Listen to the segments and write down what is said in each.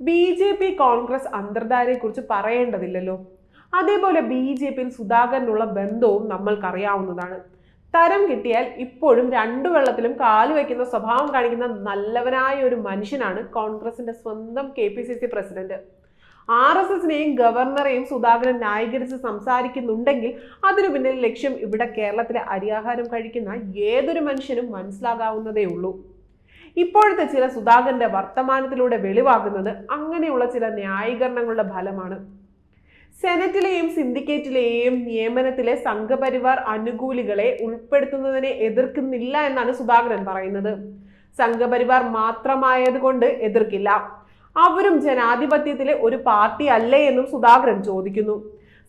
B J P Congress അന്തർധാരയെക്കുറിച്ച് പറയേണ്ടതില്ലല്ലോ. അതേപോലെ ബി ജെ പിയിൽ സുധാകരനുള്ള ബന്ധവും നമ്മൾക്കറിയാവുന്നതാണ്. തരം കിട്ടിയാൽ ഇപ്പോഴും രണ്ടു വെള്ളത്തിലും കാൽ വയ്ക്കുന്ന സ്വഭാവം കാണിക്കുന്ന നല്ലവനായ ഒരു മനുഷ്യനാണ് കോൺഗ്രസിന്റെ സ്വന്തം K P C C president. R S എസിനെയും ഗവർണറെയും സുധാകരൻ ന്യായീകരിച്ച് സംസാരിക്കുന്നുണ്ടെങ്കിൽ അതിനു പിന്നിൽ ലക്ഷ്യം ഇവിടെ കേരളത്തിലെ അരിയാഹാരം കഴിക്കുന്ന ഏതൊരു മനുഷ്യനും മനസ്സിലാകാവുന്നതേ ഉള്ളൂ ഇപ്പോഴത്തെ ചില സുധാകരന്റെ വർത്തമാനത്തിലൂടെ വെളിവാകുന്നത് അങ്ങനെയുള്ള ചില ന്യായീകരണങ്ങളുടെ ഫലമാണ്. സെനറ്റിലെയും സിൻഡിക്കേറ്റിലെയും നിയമനത്തിലെ സംഘപരിവാർ അനുകൂലികളെ ഉൾപ്പെടുത്തുന്നതിനെ എതിർക്കുന്നില്ല എന്നാണ് സുധാകരൻ പറയുന്നത്. സംഘപരിവാർ മാത്രമായതുകൊണ്ട് എതിർക്കില്ല. അവരും ജനാധിപത്യത്തിലെ ഒരു പാർട്ടി അല്ലേ എന്നും സുധാകരൻ ചോദിക്കുന്നു.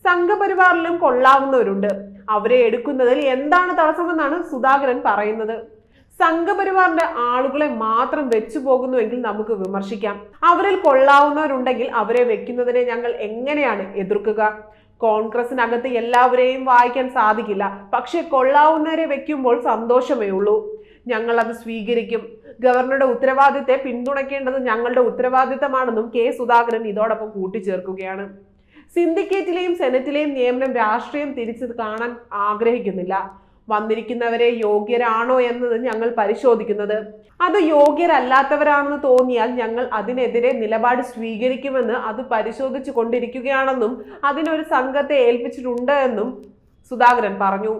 സംഘപരിവാറിലും കൊള്ളാവുന്നവരുണ്ട്. അവരെ എടുക്കുന്നതിൽ എന്താണ് തടസ്സമെന്നാണ് സുധാകരൻ പറയുന്നത്. സംഘപരിവാറിന്റെ ആളുകളെ മാത്രം വെച്ചു പോകുന്നുവെങ്കിൽ നമുക്ക് വിമർശിക്കാം. അവരിൽ കൊള്ളാവുന്നവരുണ്ടെങ്കിൽ അവരെ വെക്കുന്നതിനെ ഞങ്ങൾ എങ്ങനെയാണ് എതിർക്കുക? കോൺഗ്രസിനകത്ത് എല്ലാവരെയും വായിക്കാൻ സാധിക്കില്ല. പക്ഷെ കൊള്ളാവുന്നവരെ വെക്കുമ്പോൾ സന്തോഷമേ ഉള്ളൂ. ഞങ്ങൾ അത് സ്വീകരിക്കും. ഗവർണറുടെ ഉത്തരവാദിത്തെ പിന്തുണയ്ക്കേണ്ടത് ഞങ്ങളുടെ ഉത്തരവാദിത്തമാണെന്നും കെ സുധാകരൻ ഇതോടൊപ്പം കൂട്ടിച്ചേർക്കുകയാണ്. സിൻഡിക്കേറ്റിലെയും സെനറ്റിലെയും നിയമനം രാഷ്ട്രീയം തിരിച്ചു കാണാൻ ആഗ്രഹിക്കുന്നില്ല. വന്നിരിക്കുന്നവരെ യോഗ്യരാണോ എന്നത് ഞങ്ങൾ പരിശോധിക്കുന്നത്. അത് യോഗ്യരല്ലാത്തവരാണെന്ന് തോന്നിയാൽ ഞങ്ങൾ അതിനെതിരെ നിലപാട് സ്വീകരിക്കുമെന്ന് അത് പരിശോധിച്ചു കൊണ്ടിരിക്കുകയാണെന്നും അതിനൊരു സംഘത്തെ ഏൽപ്പിച്ചിട്ടുണ്ട് എന്നും സുധാകരൻ പറഞ്ഞു.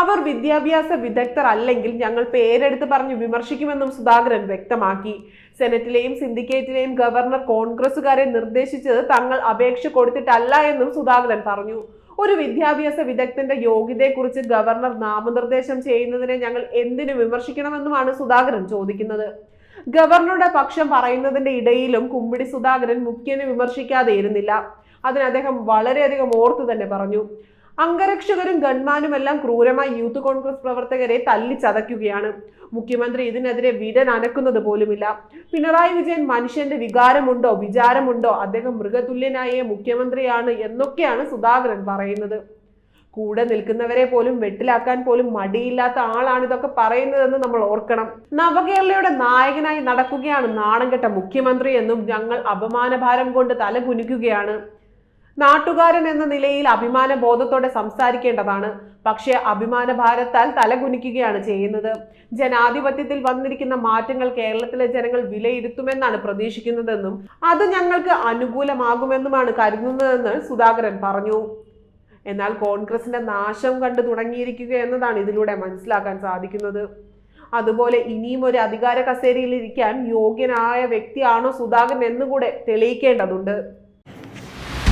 അവർ വിദ്യാഭ്യാസ വിദഗ്ധർ അല്ലെങ്കിൽ ഞങ്ങൾ പേരെടുത്ത് പറഞ്ഞു വിമർശിക്കുമെന്നും സുധാകരൻ വ്യക്തമാക്കി. സെനറ്റിലെയും സിൻഡിക്കേറ്റിലെയും ഗവർണർ കോൺഗ്രസുകാരെ നിർദ്ദേശിച്ചത് തങ്ങൾ അപേക്ഷ കൊടുത്തിട്ടല്ല എന്നും സുധാകരൻ പറഞ്ഞു. ഒരു വിദ്യാഭ്യാസ വിദഗ്ധന്റെ യോഗ്യതയെക്കുറിച്ച് ഗവർണർ നാമനിർദ്ദേശം ചെയ്യുന്നതിനെ ഞങ്ങൾ എന്തിനു വിമർശിക്കണമെന്നുമാണ് സുധാകരൻ ചോദിക്കുന്നത്. ഗവർണറുടെ പക്ഷം പറയുന്നതിന്റെ ഇടയിലും കുമ്പിടി സുധാകരൻ മുഖ്യനെ വിമർശിക്കാതെ ഇരുന്നില്ല. അതിന് അദ്ദേഹം വളരെയധികം ഓർത്തു തന്നെ പറഞ്ഞു. അംഗരക്ഷകരും ഗൺമാനുമെല്ലാം ക്രൂരമായി യൂത്ത് കോൺഗ്രസ് പ്രവർത്തകരെ തല്ലിച്ചതയ്ക്കുകയാണ്. മുഖ്യമന്ത്രി ഇതിനെതിരെ വിരൻ അനക്കുന്നത് പോലുമില്ല. പിണറായി വിജയൻ മനുഷ്യന്റെ വികാരമുണ്ടോ വിചാരമുണ്ടോ അദ്ദേഹം മൃഗതുല്യനായ മുഖ്യമന്ത്രിയാണ് എന്നൊക്കെയാണ് സുധാകരൻ പറയുന്നത്. കൂടെ നിൽക്കുന്നവരെ പോലും വെട്ടിലാക്കാൻ പോലും മടിയില്ലാത്ത ആളാണ് ഇതൊക്കെ പറയുന്നതെന്ന് നമ്മൾ ഓർക്കണം. നവകേരളയുടെ നായകനായി നടക്കുകയാണ് നാണംകെട്ട മുഖ്യമന്ത്രി എന്നും ഞങ്ങൾ അപമാനഭാരം കൊണ്ട് തല കുനിക്കുകയാണ് നാട്ടുകാരൻ എന്ന നിലയിൽ അഭിമാന ബോധത്തോടെ സംസാരിക്കേണ്ടതാണ്. പക്ഷേ അഭിമാന ഭാരത്താൽ തലകുനിക്കുകയാണ് ചെയ്യുന്നത്. ജനാധിപത്യത്തിൽ വന്നിരിക്കുന്ന മാറ്റങ്ങൾ കേരളത്തിലെ ജനങ്ങൾ വിലയിരുത്തുമെന്നാണ് പ്രതീക്ഷിക്കുന്നതെന്നും അത് ഞങ്ങൾക്ക് അനുകൂലമാകുമെന്നുമാണ് കരുതുന്നതെന്ന് സുധാകരൻ പറഞ്ഞു. എന്നാൽ കോൺഗ്രസിന്റെ നാശം കണ്ടു തുടങ്ങിയിരിക്കുക എന്നതാണ് ഇതിലൂടെ മനസ്സിലാക്കാൻ സാധിക്കുന്നത്. അതുപോലെ ഇനിയും ഒരു അധികാര കസേരയിൽ ഇരിക്കാൻ യോഗ്യനായ വ്യക്തിയാണോ സുധാകരൻ എന്നുകൂടെ തെളിയിക്കേണ്ടതുണ്ട്.